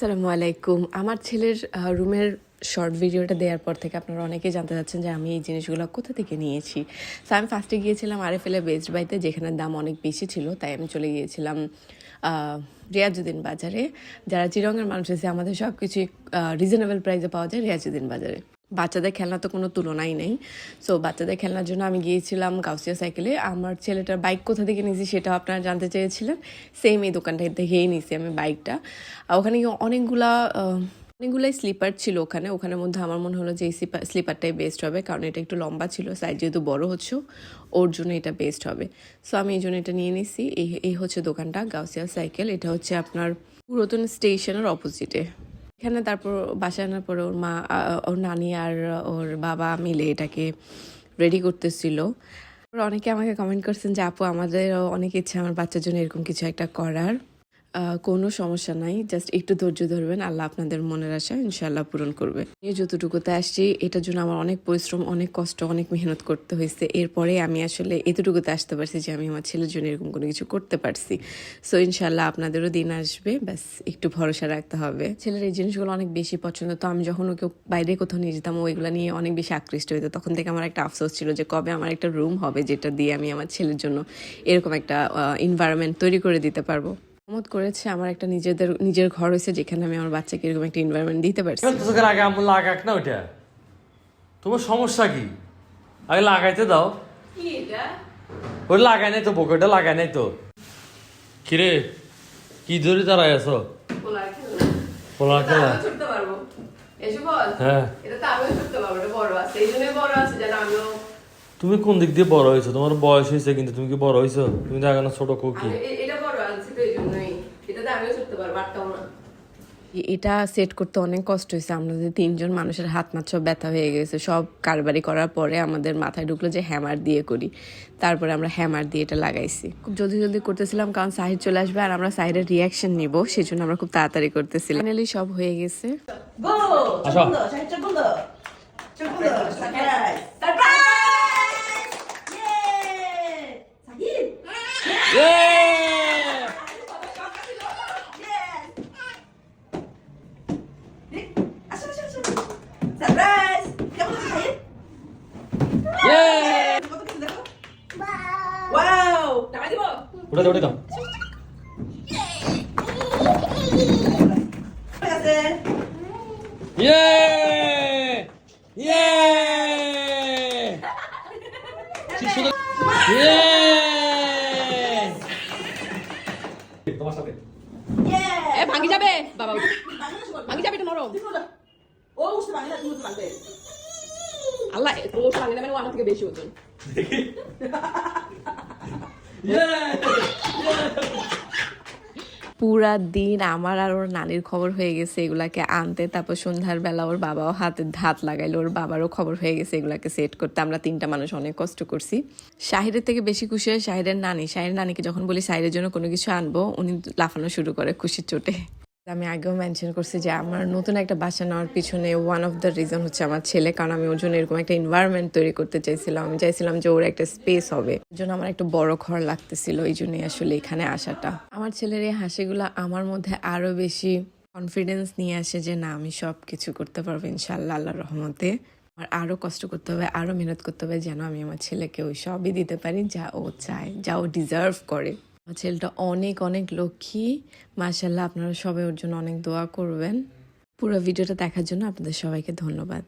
আসসালামু আলাইকুম। আমার ছেলের রুমের শর্ট ভিডিওটা দেওয়ার পর থেকে আপনারা অনেকেই জানতে চাচ্ছেন যে আমি এই জিনিসগুলো কোথা থেকে নিয়েছি। তো আমি ফার্স্টে গিয়েছিলাম আরএফএলের বেস্ট বাইতে যেখানে দাম অনেক বেশি ছিল, তাই আমি চলে গিয়েছিলাম রিয়াজুদ্দিন বাজারে। যারা চিরঙ্গের মানুষ আছে, আমাদের সব কিছুই রিজনেবল প্রাইসে পাওয়া যায় রিয়াজুদ্দিন বাজারে। বাচ্চাদের খেলনা তো কোনো তুলনাই নেই। সো বাচ্চাদের খেলনার জন্য আমি গিয়েছিলাম গাউসিয়া সাইকেলে। আমার ছেলেটার বাইক কোথা থেকে নিয়েছি সেটাও আপনারা জানতে চেয়েছিলেন। সেম এই দোকানটা থেকেই নিয়েছি আমি বাইকটা ওখানে গিয়ে অনেকগুলা অনেকগুলাই স্লিপার ছিল ওখানে। ওখানের মধ্যে আমার মনে হলো যে এই স্লিপারটাই বেস্ট হবে, কারণ এটা একটু লম্বা ছিল সাইজ যেহেতু বড় হচ্ছে, ওর জন্য এটা বেস্ট হবে। সো আমি এই জন্য এটা নিয়ে নিছি এই এই হচ্ছে দোকানটা, গাউসিয়া সাইকেল। এটা হচ্ছে আপনার পুরাতন স্টেশনের অপোজিটে এখানে তারপর বাসায় আনার পরে ওর মা ওর নানি আর ওর বাবা মিলে এটাকে রেডি করতেছিল। অনেকে আমাকে কমেন্ট করছেন যে, আপু, আমাদেরও অনেক ইচ্ছা, আমার বাচ্চার জন্য এরকম কিছু একটা করার। কোনো সমস্যা নাই। জাস্ট একটু ধৈর্য ধরবেন, আল্লাহ আপনাদের মনের আশা ইনশাল্লাহ পূরণ করবে। এই যতটুকুতে আসছি, এটার জন্য আমার অনেক পরিশ্রম, অনেক কষ্ট, অনেক মেহনত করতে হয়েছে। এরপরে আমি আসলে এতটুকুতে আসতে পারছি যে আমি আমার ছেলের জন্য এরকম কোনো কিছু করতে পারছি। সো ইনশাল্লাহ আপনাদেরও দিন আসবে। ব্যাস, একটু ভরসা রাখতে হবে। ছেলের এই জিনিসগুলো অনেক বেশি পছন্দ। তো আমি যখন ওকে বাইরে কোথাও নিয়ে যেতাম ওইগুলো নিয়ে অনেক বেশি আকৃষ্ট হইতো। তখন থেকে আমার একটা আফসোস ছিল যে কবে আমার একটা রুম হবে যেটা দিয়ে আমি আমার ছেলের জন্য এরকম একটা এনভায়রনমেন্ট তৈরি করে দিতে পারব। মত করেছে আমার একটা নিজেদের নিজের ঘর হয়েছে যেখানে আমি আমার বাচ্চাকে এরকম একটা এনভায়রনমেন্ট দিতে পারছি। এবার তো তোকে আগে আমুল লাগাক না ওইটা? তোমার সমস্যা কি? আগে লাগাইতে দাও। ওই লাগাই নাই তো বকেটা লাগাই নাই তো। কিরে কি ধরে দাঁড়ায় আছো? পোলার খেলা। ছুটতে পারব। এসে বল। হ্যাঁ। এটা তো আমিও ছুটতে পারব এটা বড় আছে। এই বড় আছে যেন আমিও তুমি কোন দিক দিয়ে বড় হয়েছো? তোমার বয়স হয়েছে কিন্তু তুমি কি বড় হয়েছো? তুমি তো এখনও ছোট কুকি আমি এ- এটা বড় আনছি তো এই জন্যই এটাতে আমিও ছুটতে পারব আটটাও না। এটা সেট করতে অনেক কষ্ট হয়েছে। আমাদের তিনজন মানুষের হাত মাত সব ব্যথা হয়ে গেছে। সব কারবারি করার পরে আমাদের মাথায় ঢুকলো যে হ্যামার দিয়ে করি। তারপরে আমরা হ্যামার দিয়ে এটা লাগাইছি। খুব জলদি জলদি করতেছিলাম কারণ সাহিদ চলে আসবে আর আমরা সাহিদের রিয়াকশন নিব সেই জন্য আমরা খুব তাড়াতাড়ি করতেছিলাম। ফাইনালি সব হয়ে গেছে। 고! উঠে দাও উঠে দাও। ইয়ে! ইয়ে! ইয়ে! তোমার সাথে। এ ভাঙি যাবে? বাবা ভাঙি যাবে এটা ও ভাঙি তুমি ভাঙবে আল্লাহ ও ভাঙি না মানে ও আমার থেকে বেশি ওজন। পুরা দিন আমার আর ওর নানির খবর হয়ে গেছে এগুলাকে আনতে, তারপর সন্ধ্যার বেলা ওর বাবাও হাতে ধাত লাগাইলো, ওর বাবারও খবর হয়ে গেছে এগুলাকে সেট করতে। আমরা তিনটা মানুষ অনেক কষ্ট করছি। শাহিরের থেকে বেশি খুশি হয় শাহিরের নানি। সাহির নানিকে যখন বলি, শাহিরের জন্য কোনো কিছু আনব, উনি লাফানো শুরু করে খুশির চোটে। আমি আগেও মেনশন করছি যে আমার নতুন একটা বাসা নেওয়ার পিছনে ওয়ান অফ দ্য রিজন হচ্ছে আমার ছেলে, কারণ আমি ওর জন্য এরকম একটা এনভায়রনমেন্ট তৈরি করতে চাইছিলাম। আমি চাইছিলাম যে ওর একটা স্পেস হবে। ওর জন্য আমার একটা বড় ঘর লাগতেছিল, এই জন্যই আসলে এখানে আসাটা। আমার ছেলের এই হাসিগুলো আমার মধ্যে আরও বেশি কনফিডেন্স নিয়ে আসে যে না, আমি সব কিছু করতে পারব ইনশাল্লাহ আল্লাহ রহমতে। আমার আরও কষ্ট করতে হবে আরও মেহনত করতে হবে যেন আমি আমার ছেলেকে ওই সবই দিতে পারি যা ও চায়, যা ও ডিজার্ভ করে। আমার ছেলেটা অনেক অনেক লক্ষ্মী। মাশাল্লাহ আপনারা সবাই ওর জন্য অনেক দোয়া করবেন। পুরো ভিডিওটা দেখার জন্য আপনাদের সবাইকে ধন্যবাদ।